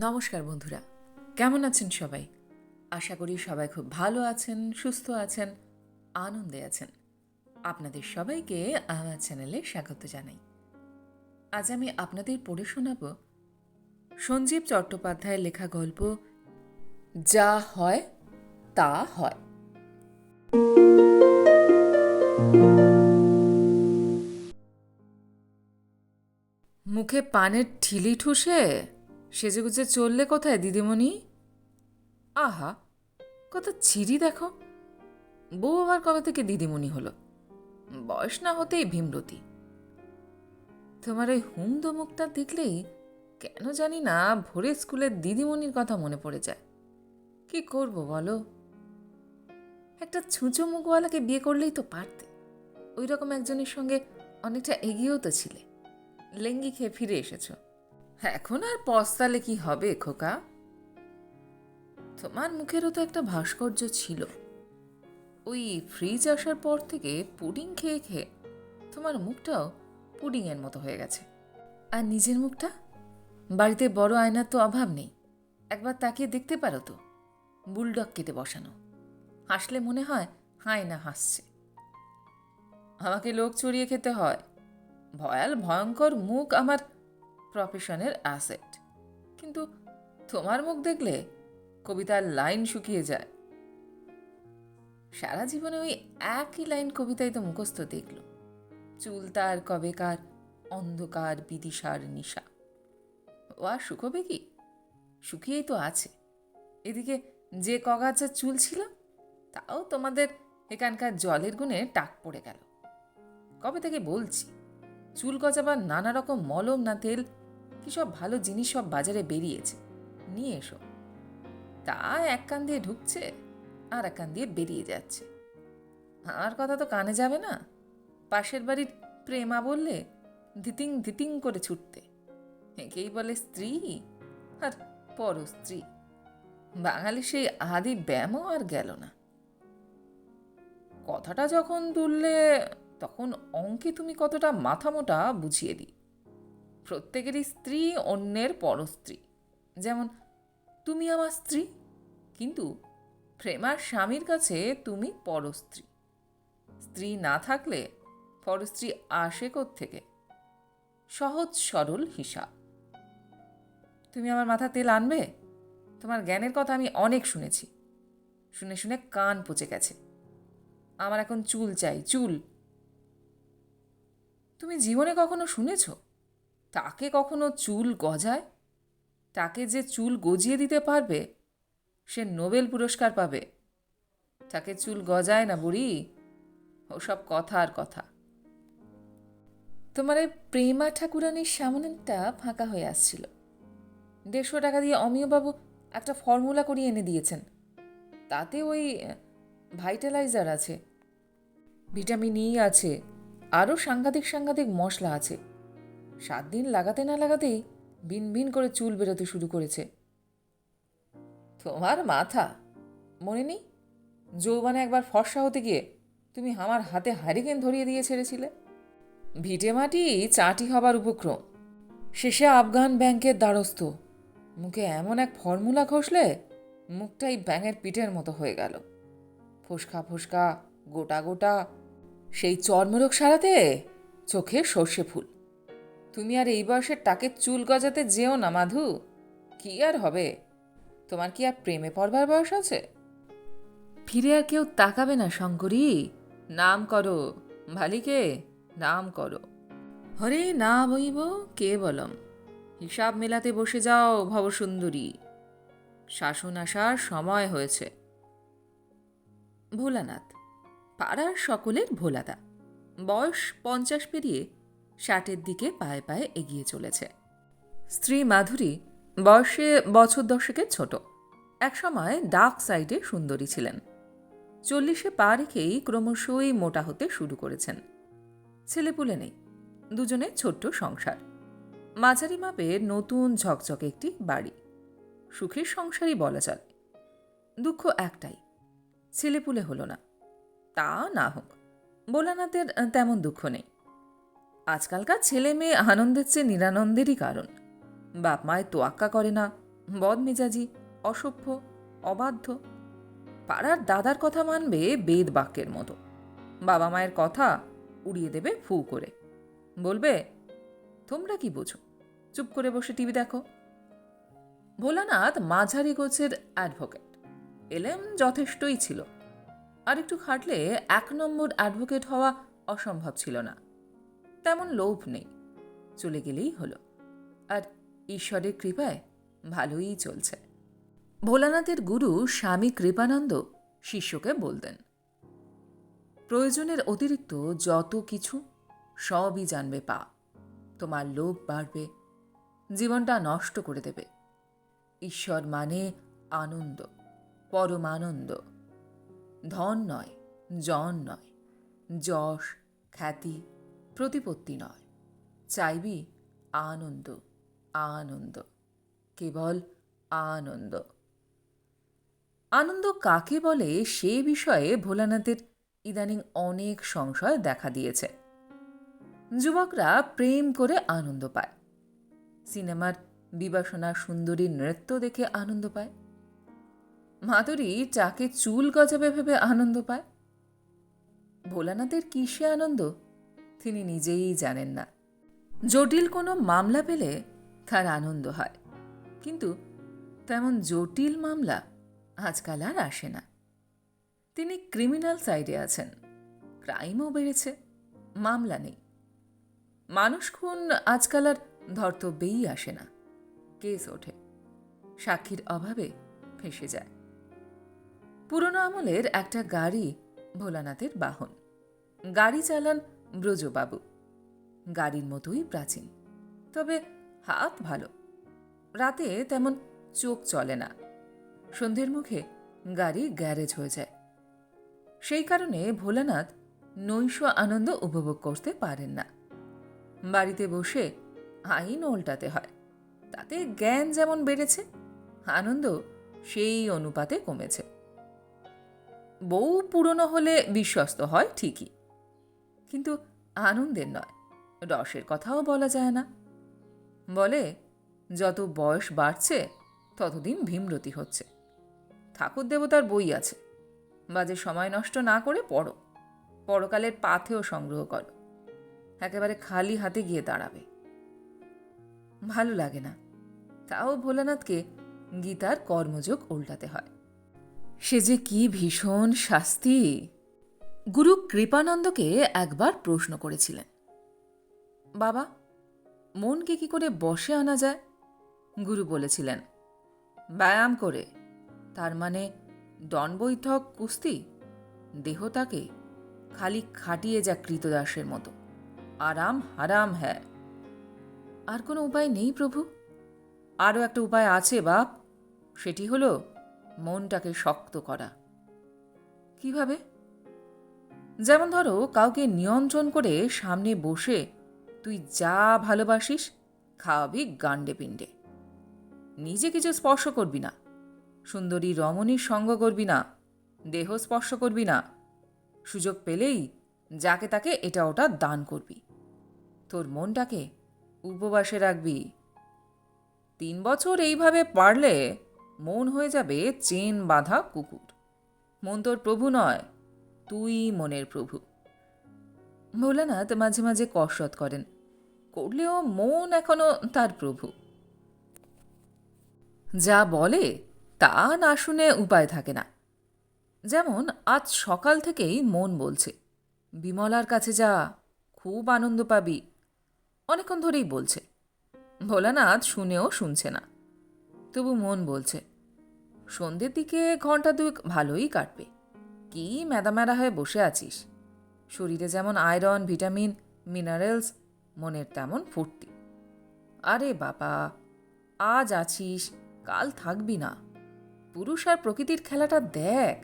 নমস্কার বন্ধুরা, কেমন আছেন সবাই? আশা করি সবাই খুব ভালো আছেন, সুস্থ আছেন, আনন্দে আছেন। আপনাদের সবাইকে আমার চ্যানেলে স্বাগত জানাই। আজ আমি আপনাদের পড়ে শোনাব সঞ্জীব চট্টোপাধ্যায়ের লেখা গল্প, যা হয়, তা হয়। মুখে পানের ঠিলি ঠুসে সেজেগুজে চললে কোথায়, দিদিমণি? আহা, কত ছিরি দেখো। বউ আবার কবে থেকে দিদিমণি হলো? বয়স না হতেই ভীমরতি। তোমার ওই হুমদো মুখটা দেখলেই কেন জানি না ভোরে স্কুলের দিদিমণির কথা মনে পড়ে যায়। কি করব বলো? একটা ছুঁচো মুখওয়ালাকে বিয়ে করলেই তো পারতে। ওই রকম একজনের সঙ্গে অনেকটা এগিয়েও তো ছিলে। লেঙ্গি খেয়ে ফিরে এসেছ। এখন আর পস্তালে কি হবে খোকা? তোমার মুখেরও তো একটা ভাস্কর্য ছিল। ওই ফ্রিজ আসার পর থেকে পুডিং খেয়ে খেয়ে তোমার মুখটাও পুডিংয়ের মতো হয়ে গেছে। আর নিজের মুখটা? বাড়িতে বড় আয়নার তো অভাব নেই। একবার তাকিয়ে দেখতে পারো তো বুলডগ কেটে বসানো। হাসলে মনে হয়, হায় না হাসছে। আমাকে লোক চড়িয়ে খেতে হয়। ভয়াল, ভয়ঙ্কর মুখ আমার প্রফেশনের অ্যাসেট কিন্তু তোমার মুখ দেখলে কবিতার লাইন শুকিয়ে যায়। সারা জীবনে ওই একই লাইন কবিতায় তো মুখস্থ দেখল। চুল তার কবেকার অন্ধকার, বিদিশার নিশা। ও আর শুকোবে কি? শুকিয়েই তো আছে। এদিকে যে কগাছা চুল ছিল, তাও তোমাদের এখানকার জলের গুণে টাক পড়ে গেল। কবে থেকে বলছি, চুল গজাবার নানা রকম মলম না তেল কি সব ভালো জিনিস সব বাজারে বেরিয়েছে? নিয়ে এসো। তা এক কান দিয়ে ঢুকছে, আর এক কান দিয়ে বেরিয়ে যাচ্ছে। আর কথা তো কানে যাবে না। পাশের বাড়ির প্রেমা বললে, ধিতিং ধিতিং করে ছুটতে। একেই বলে স্ত্রী, আর পর স্ত্রী। বাঙালি সেই আদি ব্যায়ামও আর গেল না। কথাটা যখন তুললে, তখন অঙ্কে তুমি কতটা মাথা মোটা বুঝিয়ে দিই। প্রত্যেকেরই স্ত্রী, অন্যের পরস্ত্রী। যেমন, তুমি আমার স্ত্রী, কিন্তু প্রেমার স্বামীর কাছে তুমি পরস্ত্রী। স্ত্রী না থাকলে পরস্ত্রী আসে থেকে সহজ সরল হিসাব। তুমি আমার মাথা তেল আনবে? তোমার জ্ঞানের কথা আমি অনেক শুনেছি। শুনে শুনে কান পচে গেছে। আমার এখন চুল চাই, চুল। তুমি জীবনে কখনো শুনেছ? তাকে কখনো চুল গজায়? তাকে যে চুল গজিয়ে দিতে পারবে, সে নোবেল পুরস্কার পাবে। তাকে চুল গজায় না বুড়ি? ওসব কথা আর কথা। তোমার এই প্রেমা ঠাকুরানির সামনেটা ফাঁকা হয়ে আসছিল। দেড়শো টাকা দিয়ে অমিয়বাবু একটা ফর্মুলা করিয়ে এনে দিয়েছেন। তাতে ওই ভাইটালাইজার আছে। ভিটামিন ই আছে। আরও সাংঘাতিক সাংঘাতিক মশলা আছে। সাত দিন লাগাতে না লাগাতেই বিন বিন করে চুল বেরোতে শুরু করেছে। তোমার মাথা মনে নেই যৌবনে একবার ফর্সা হতে গিয়ে তুমি আমার হাতে হারিকেন ধরিয়ে দিয়ে ছেড়েছিলে। ভিটে মাটি চাটি হবার উপক্রম। শেষে আফগান ব্যাংকের দ্বারস্থ। মুখে এমন এক ফর্মুলা ঘষলে মুখটাই ব্যাঙের পিঠের মতো হয়ে গেল। ফোসকা ফোসকা, গোটা গোটা, সেই চর্মরোগ সারাতে চোখে সর্ষে ফুল। তুমি আর এই বয়সের টাকের চুল গজাতে যেও না, মাধু। কি আর হবে? তোমার কি আর প্রেমে পড়বার বয়স আছে? ফিরে আর কেউ তাকাবে না, শঙ্করী। নাম করো ভালিকে নাম করো। হরে না বইব, কে বলম? হিসাব মেলাতে বসে যাও, ভবসুন্দরী। শাসন আসার সময় হয়েছে। ভোলানাথ, পাড়ার সকলের ভোলাদা। বয়স পঞ্চাশ পেরিয়ে ষাটের দিকে পায়ে পায়ে এগিয়ে চলেছে। স্ত্রী মাধুরী বয়সে বছর দশকের ছোট। একসময় ডার্ক সাইডে সুন্দরী ছিলেন। চল্লিশে পা রেখেই ক্রমশই মোটা হতে শুরু করেছেন। ছেলেপুলে নেই দুজনে ছোট্ট সংসার। মাঝারি মাপের নতুন ঝকঝকে একটি বাড়ি। সুখের সংসারই বলা চলে। দুঃখ একটাই, ছেলেপুলে হলো না। তা না হোক, ভোলানাথের তেমন দুঃখ নেই। আজকালকার ছেলে মেয়ে আনন্দের চেয়ে নিরানন্দেরই কারণ। বাপ মায় তোয়াক্কা করে না, বদমেজাজি, অসভ্য, অবাধ্য। পাড়ার দাদার কথা মানবে বেদ বাক্যের মতো। বাবা মায়ের কথা উড়িয়ে দেবে ফু করে। বলবে, তোমরা কি বোঝো? চুপ করে বসে টিভি দেখো। ভোলানাথ মাঝারি গোছের অ্যাডভোকেট। এলেম যথেষ্টই ছিল। আর একটু খাটলে এক নম্বর অ্যাডভোকেট হওয়া অসম্ভব ছিল না। তেমন লোভ নেই। চলে গেলেই হলো। আর ঈশ্বরের কৃপায় ভালোই চলছে। ভোলানাথের গুরু স্বামী কৃপানন্দ শিষ্যকে বলতেন, প্রয়োজনের অতিরিক্ত যত কিছু, সবই জানবে পা। তোমার লোভ বাড়বে, জীবনটা নষ্ট করে দেবে। ঈশ্বর মানে আনন্দ, পরমানন্দ। ধন নয়, জন নয়, যশ, খ্যাতি প্রতিপত্তি নয়। চাইবি আনন্দ আনন্দ, কেবল আনন্দ। আনন্দ কাকে বলে সে বিষয়ে ভোলানাথের ইদানিং অনেক সংশয় দেখা দিয়েছে। যুবকরা প্রেম করে আনন্দ পায়। সিনেমার বিবাসনা সুন্দরী নৃত্য দেখে আনন্দ পায়। মাধুরী চাকে চুল গজাবে ভেবে আনন্দ পায়। ভোলানাথের কিসে আনন্দ? তিনি নিজেই জানেন না। জটিল কোনো মামলা পেলে তার আনন্দ হয়। কিন্তু তেমন জটিল মামলা আজকাল আর আসে না। তিনি ক্রিমিনাল সাইডে আছেন। ক্রাইমও বেড়েছে। মামলা নেই। মানুষ খুন আজকাল আর ধর্তব্যেই আসে না। কেস ওঠে। সাক্ষীর অভাবে ফেসে যায়। পুরনো আমলের একটা গাড়ি ভোলানাথের বাহন। গাড়ি চালান ব্রজবাবু। গাড়ির মতোই প্রাচীন, তবে হাত ভালো। রাতে তেমন চোখ চলে না। সন্ধ্যের মুখে গাড়ি গ্যারেজ হয়ে যায়। সেই কারণে ভোলানাথ নৈশ আনন্দ উপভোগ করতে পারেন না। বাড়িতে বসে আইন উল্টাতে হয়। তাতে জ্ঞান যেমন বেড়েছে, আনন্দ সেই অনুপাতে কমেছে। বউ পুরনো হলে বিশ্বস্ত হয় ঠিকই। কিন্তু আনন্দের নয়। রসের কথাও বলা যায় না। বলে, যত বয়স বাড়ছে, ততদিন ভীমরতি হচ্ছে। ঠাকুর দেবতার বই আছে। বাজে সময় নষ্ট না করে পড়ো। পরকালের পাথেও সংগ্রহ করো। একেবারে খালি হাতে গিয়ে দাঁড়াবে। ভালো লাগে না। তাও ভোলানাথকে গীতার কর্মযোগ উল্টাতে হয়। সে যে কি ভীষণ শাস্তি! গুরু কৃপানন্দকে একবার প্রশ্ন করেছিলেন, বাবা, মনকে কি করে বসে আনা যায়? গুরু বলেছিলেন, ব্যায়াম করে, তার মানে দণ্ডবৈঠক, কুস্তি, দেহটাকে খালি খাটিয়ে যা কৃতদাসের মতো, আরাম হারাম হ্যাঁ আর কোনো উপায় নেই প্রভু? আরও একটা উপায় আছে, বাপ, সেটি হলো মনটাকে শক্ত করা। কীভাবে? যেমন ধরো, কাউকে নিয়ন্ত্রণ করে সামনে বসে তুই যা ভালোবাসিস খাওয়াবি গান্ডে পিণ্ডে। নিজে কিছু স্পর্শ করবি না। সুন্দরী রমণীর সঙ্গ করবি না। দেহ স্পর্শ করবি না। সুযোগ পেলেই যাকে তাকে এটা ওটা দান করবি। তোর মনটাকে উপবাসে রাখবি। তিন বছর এইভাবে পারলে মন হয়ে যাবে চেন বাঁধা কুকুর। মন তোর প্রভু নয়। তুই মনের প্রভু। ভোলানাথ মাঝে মাঝে কসরত করেন। করলেও মন এখনও তার প্রভু। যা বলে তা না শুনে উপায় থাকে না। যেমন আজ সকাল থেকেই মন বলছে, বিমলার কাছে যা খুব আনন্দ পাবি, অনেকক্ষণ ধরেই বলছে। ভোলানাথ শুনেও শুনছে না। তবু মন বলছে, সন্ধ্যের দিকে ঘণ্টা দুয়েক ভালোই কাটবে। কি ম্যাদাম্যাদা হয়ে বসে আছিস? শরীরে যেমন আয়রন, ভিটামিন, মিনারেলস, মনের তেমন ফুর্তি। আরে বাবা, আজ আছিস, কাল থাকবি না। পুরুষ আর প্রকৃতির খেলাটা দেখ।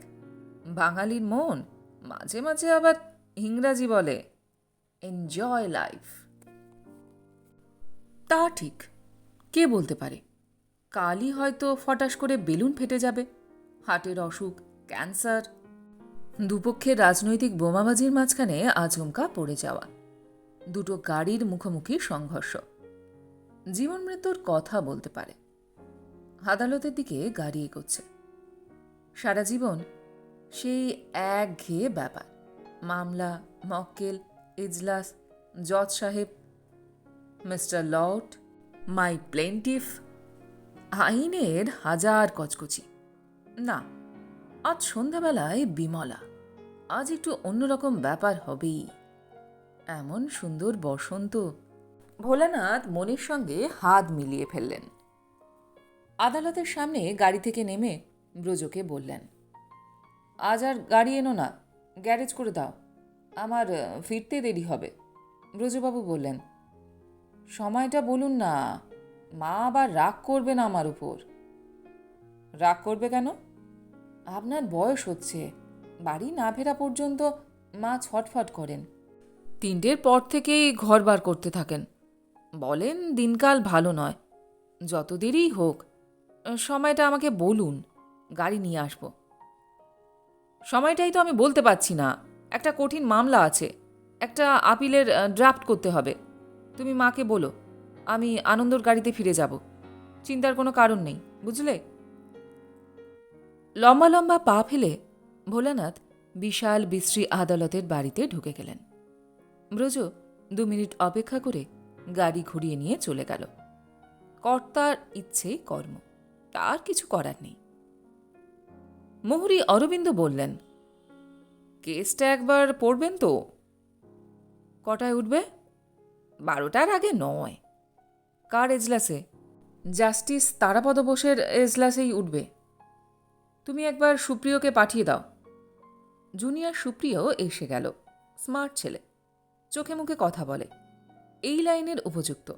বাঙালির মন মাঝে মাঝে আবার ইংরাজি বলে এনজয় লাইফ তা ঠিক, কে বলতে পারে? কালই হয়তো ফটাস করে বেলুন ফেটে যাবে। হার্টের অসুখ, ক্যান্সার দুপক্ষের রাজনৈতিক বোমাবাজির মাঝখানে আচমকা পড়ে যাওয়া। দুটো গাড়ির মুখোমুখি সংঘর্ষ। জীবন মৃত্যুর কথা বলতে পারে। আদালতের দিকে গাড়ি এগোচ্ছে। সারা জীবন সেই এক ঘেয়ে ব্যাপার। মামলা, মক্কেল, ইজলাস, জজ সাহেব, মিস্টার লর্ড, মাই প্লেন্টিফ, আইনের হাজার কচকচি। না, আজ সন্ধ্যাবেলায় বিমলা। আজ একটু অন্যরকম ব্যাপার হবেই। এমন সুন্দর বসন্ত। ভোলানাথ মনির সঙ্গে হাত মিলিয়ে ফেললেন। আদালতের সামনে গাড়ি থেকে নেমে ব্রজকে বললেন, আজ আর গাড়ি এনো না, গ্যারেজ করে দাও। আমার ফিরতে দেরি হবে। ব্রজবাবু বললেন, সময়টা বলুন না, মা আবার রাগ করবে না আমার উপর। রাগ করবে কেন? আপনার বয়স হচ্ছে। বাড়ি না ফেরা পর্যন্ত মা ছটফট করেন। তিনটের পর থেকেই ঘর বার করতে থাকেন। বলেন দিনকাল ভালো নয়। যত দেরিই হোক, সময়টা আমাকে বলুন, গাড়ি নিয়ে আসব। সময়টাই তো আমি বলতে পারছি না। একটা কঠিন মামলা আছে। একটা আপিলের ড্রাফট করতে হবে। তুমি মাকে বলো, আমি আনন্দর গাড়িতে ফিরে যাব। চিন্তার কোনো কারণ নেই, বুঝলে? লম্বা লম্বা পা ফেলে ভোলানাথ বিশাল বিশ্রী আদালতের বাড়িতে ঢুকে গেলেন। ব্রজ দু মিনিট অপেক্ষা করে গাড়ি ঘুরিয়ে নিয়ে চলে গেল। কর্তার ইচ্ছেই কর্ম, তার কিছু করার নেই। মোহরি অরবিন্দ বললেন, কেসটা একবার পড়বেন তো? কটায় উঠবে? বারোটার আগে নয়। কার এজলাসে? জাস্টিস তারাপদ বোসের এজলাসেই উঠবে। তুমি একবার সুপ্রিয়কে পাঠিয়ে দাও। জুনিয়র সুপ্রিয় এসে গেল, স্মার্ট ছেলে। চোখে মুখে কথা বলে। এই লাইনের উপযুক্ত।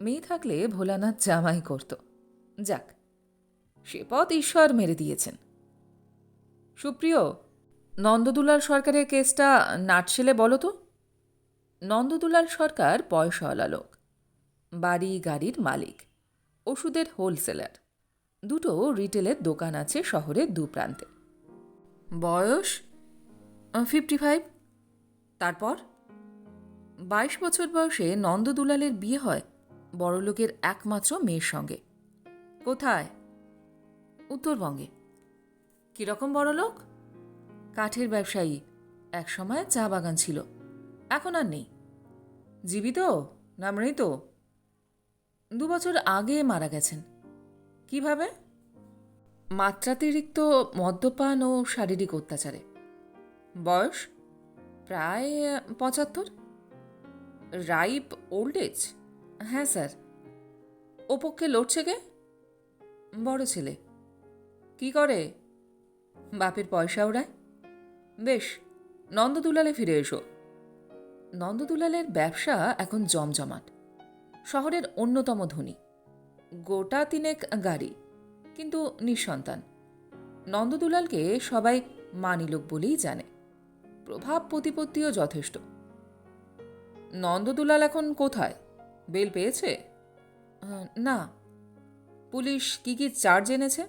মেয়ে থাকলে ভোলানাথ জামাই করত। যাক, সে পথ ঈশ্বর মেরে দিয়েছেন। সুপ্রিয়, নন্দদুলাল সরকারের কেসটা নাটশেলে বলো তো? নন্দদুলাল সরকার পয়সাওয়ালা লোক। বাড়ি গাড়ির মালিক। ওষুধের হোলসেলার। দুটো রিটেলের দোকান আছে শহরের দু প্রান্তে। বয়স ফিফটি ফাইভ তারপর? বাইশ বছর বয়সে নন্দদুলালের বিয়ে হয় বড়লোকের একমাত্র মেয়ের সঙ্গে। কোথায়? উত্তরবঙ্গে। কীরকম বড়লোক? কাঠের ব্যবসায়ী। একসময় চা বাগান ছিল। এখন আর নেই। জীবিত না মৃত? দু বছর আগে মারা গেছেন। কীভাবে? মাত্রাতিরিক্ত মদ্যপান ও শারীরিক অত্যাচারে। বয়স? প্রায় পঁচাত্তর? Ripe old age? হ্যাঁ স্যার। ও পক্ষে লড়ছে কে? বড় ছেলে। কি করে? বাপের পয়সা ওড়ায়? বেশ, নন্দদুলালে ফিরে এসো। নন্দদুলালের ব্যবসা এখন জমজমাট। শহরের অন্যতম ধনী। গোটা তিনেক গাড়ি, কিন্তু নিঃসন্তান। নন্দদুলালকে সবাই মানিলোক বলেই জানে। প্রভাব প্রতিপত্তিও যথেষ্ট। নন্দদুলাল এখন কোথায়? বেল পেয়েছে? না। পুলিশ কি কি চার্জ এনেছে?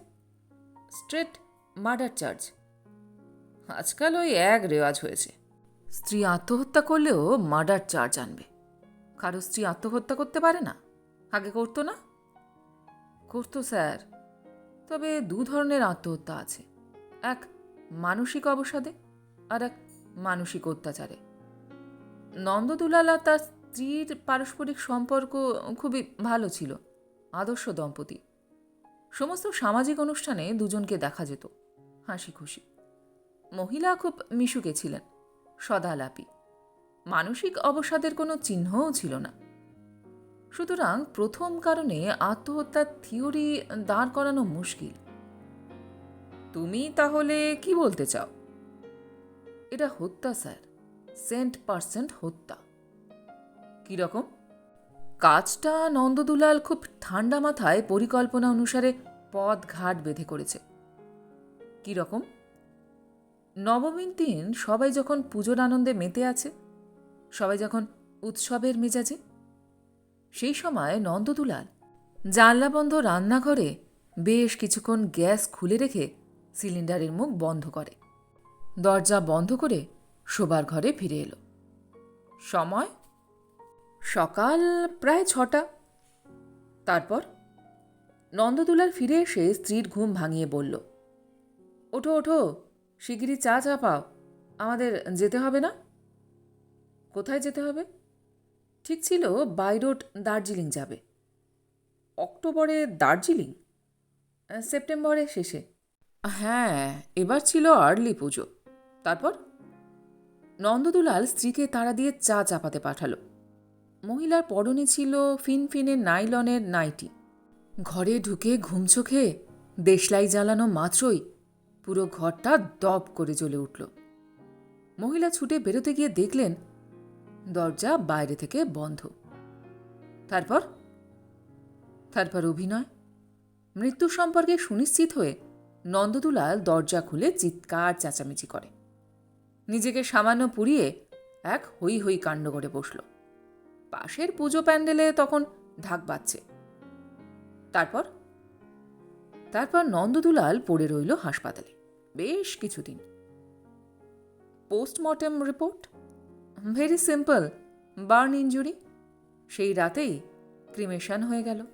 Straight murder charge. আজকাল ওই এক রেওয়াজ হয়েছে। স্ত্রী আত্মহত্যা করলেও মার্ডার চার্জ আনবে। কারও স্ত্রী আত্মহত্যা করতে পারে না? আগে করতো না? করতো স্যার। তবে দু ধরনের আত্মহত্যা আছে। এক মানসিক অবসাদে, আর এক মানসিক অত্যাচারে। নন্দদুলাল আর তার স্ত্রীর পারস্পরিক সম্পর্ক খুবই ভালো ছিল, আদর্শ দম্পতি। সমস্ত সামাজিক অনুষ্ঠানে দুজনকে দেখা যেত হাসি খুশি মহিলা খুব মিশুকে ছিলেন, সদালাপি। মানসিক অবসাদের কোনো চিহ্নও ছিল না। সুতরাং প্রথম কারণে আত্মহত্যার থিওরি দাঁড় করানো মুশকিল। তুমি তাহলে কি বলতে চাও? এটা হত্যা, স্যার। সেন্ট পার্সেন্ট হত্যা। কীরকম কাজটা নন্দদুলাল খুব ঠান্ডা মাথায় পরিকল্পনা অনুসারে পথ ঘাট বেঁধে করেছে। কীরকম নবমীর দিন সবাই যখন পুজোর আনন্দে মেতে আছে, সবাই যখন উৎসবের মেজাজে, সেই সময় নন্দদুলাল জানলা বন্ধ রান্নাঘরে বেশ কিছুক্ষণ গ্যাস খুলে রেখে সিলিন্ডারের মুখ বন্ধ করে। দরজা বন্ধ করে শোবার ঘরে ফিরে এলো। সময়? সকাল প্রায় ছটা। তারপর নন্দদুলার ফিরে এসে স্ত্রীর ঘুম ভাঙিয়ে বলল, ওঠো ওঠো, শিগগিরই চা চা পাও। আমাদের যেতে হবে না? কোথায় যেতে হবে? ঠিক ছিল, বাই রোড, দার্জিলিং যাবে। অক্টোবরে দার্জিলিং? সেপ্টেম্বরের শেষে? হ্যাঁ এবার ছিল আর্লি পুজো। তারপর নন্দদুলাল স্ত্রীকে তাড়া দিয়ে চা চাপাতে পাঠালো। মহিলার পরনে ছিল ফিনফিনে নাইলনের নাইটি। ঘরে ঢুকে ঘুম চোখে দেশলাই জ্বালানো মাত্রই পুরো ঘরটা দপ করে জ্বলে উঠল। মহিলা ছুটে বেরোতে গিয়ে দেখলেন, দরজা বাইরে থেকে বন্ধ। তারপর? তারপর অভিনয়। মৃত্যু সম্পর্কে সুনিশ্চিত হয়ে নন্দদুলাল দরজা খুলে চিৎকার চেঁচামেচি করে। নিজেকে সামান্য পুড়িয়ে এক হই হই কাণ্ড করে বসল। পাশের পুজো প্যান্ডেলে তখন ঢাক বাজছে। তারপর? তারপর নন্দদুলাল পড়ে রইল হাসপাতালে, বেশ কিছুদিন। Postmortem report? Very simple, burn injury সেই রাতেই ক্রিমেশন হয়ে গেল।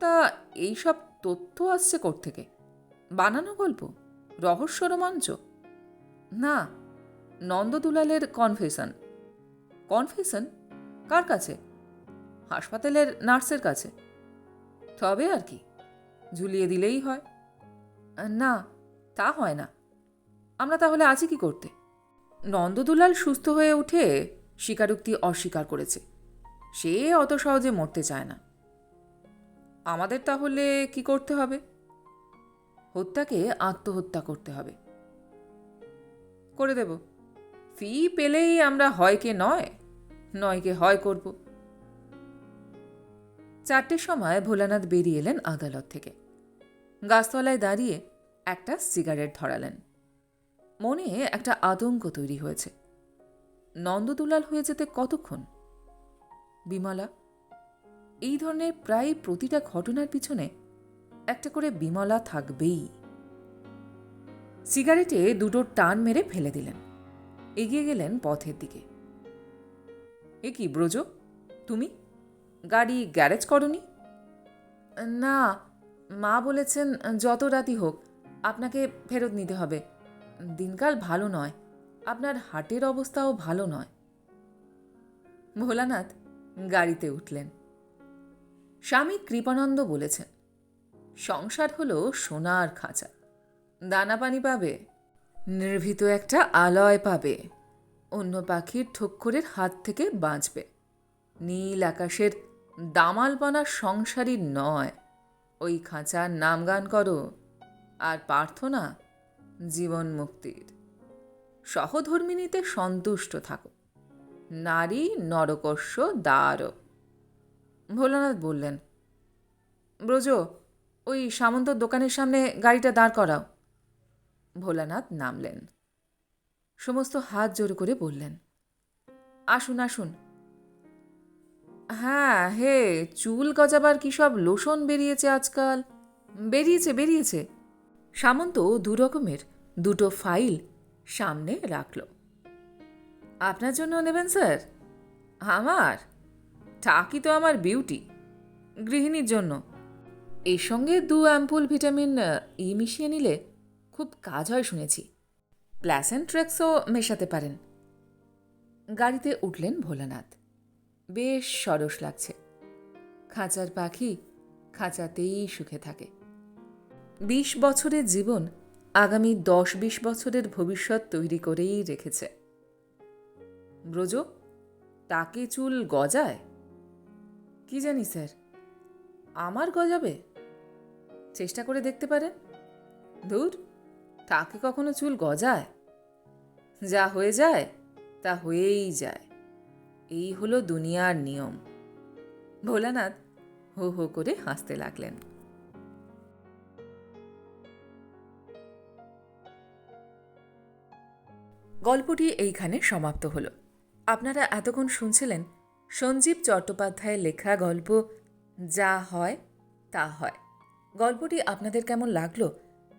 তা এইসব তথ্য আসছে থেকে বানানো গল্প? রহস্য রোমাঞ্চ? না, নন্দদুলালের কনফেশন কনফেশন কার কাছে? হাসপাতালের নার্সের কাছে। তবে আর কি, ঝুলিয়ে দিলেই হয়। না, তা হয় না। আমরা তাহলে আছি কি করতে? নন্দদুলাল সুস্থ হয়ে উঠে স্বীকারোক্তি অস্বীকার করেছে। সে অত সহজে মরতে চায় না। আমাদের তাহলে কি করতে হবে? হত্যাকে আত্মহত্যা করতে হবে। করে দেব। ফি পেলেই আমরা হয়কে নয় নয় নয়কে হয় করব। চারটের সময় ভোলানাথ বেরিয়ে এলেন আদালত থেকে। গাছতলায় দাঁড়িয়ে একটা সিগারেট ধরালেন। মনে একটা আতঙ্ক তৈরি হয়েছে। নন্দদুলাল হয়ে যেতে কতক্ষণ? বিমলা, এই ধরনের প্রায় প্রতিটা ঘটনার পিছনে একটা করে বিমলা থাকবেই। সিগারেটে দুটো টান মেরে ফেলে দিলেন। এগিয়ে গেলেন পথের দিকে। এ কি ব্রজ? তুমি? গাড়ি গ্যারেজ করনি? না, মা বলেছেন যত রাতি হোক, আপনাকে ফেরত নিতে হবে। দিনকাল ভালো নয়, আপনার হাটের অবস্থাও ভালো নয়। ভোলানাথ গাড়িতে উঠলেন। স্বামী কৃপানন্দ বলেছেন, সংসার হলো সোনার খাঁচা। দানা পানি পাবে? নির্ভীত একটা আলয় পাবে। অন্য পাখির ঠক্করের হাত থেকে বাঁচবে। নীল আকাশের দামালপনা সংসারী নয়। ওই খাঁচার নাম গান করো। আর প্রার্থনা জীবন মুক্তির। সহধর্মিনীতে সন্তুষ্ট থাকো। নারী নরকস্য দ্বার। ভোলানাথ বললেন, ব্রজ, ওই সামন্তর দোকানের সামনে গাড়িটা দাঁড় করাও। ভোলানাথ নামলেন। সমস্ত হাত জোর করে বললেন, আসুন আসুন। হ্যাঁ হে, চুল গজাবার কি সব লোশন বেরিয়েছে আজকাল? বেরিয়েছে বেরিয়েছে। সামন্ত দু রকমের দুটো ফাইল সামনে রাখল। আপনার জন্য নেবেন, স্যার? আমার? টাকি তো আমার বিউটি, গৃহিণীর জন্য। এর সঙ্গে দু অ্যাম্পুল ভিটামিন ই মিশিয়ে নিলে খুব কাজ হয় শুনেছি। প্ল্যাসেন্ট্রেক্সও মেশাতে পারেন। গাড়িতে উঠলেন ভোলানাথ। বেশ সরস লাগছে। খাঁচার পাখি খাঁচাতেই সুখে থাকে। বিশ বছরের জীবন আগামী দশ বিশ বছরের ভবিষ্যৎ তৈরি করেই রেখেছে। ব্রজ, তাকে চুল গজায়? কি জানি স্যার, আমার গজাবে? চেষ্টা করে দেখতে পারেন। ধুর। তাকে কখনো চুল গজায়? যা হয়ে যায়, তা হয়েই যায়। এই হলো দুনিয়ার নিয়ম। ভোলানাথ হো হো করে হাসতে লাগলেন। গল্পটি এইখানে সমাপ্ত হলো। আপনারা এতক্ষণ শুনছিলেন সঞ্জীব চট্টোপাধ্যায়ের লেখা গল্প, যা হয়, তা হয়। গল্পটি আপনাদের কেমন লাগল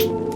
thank you.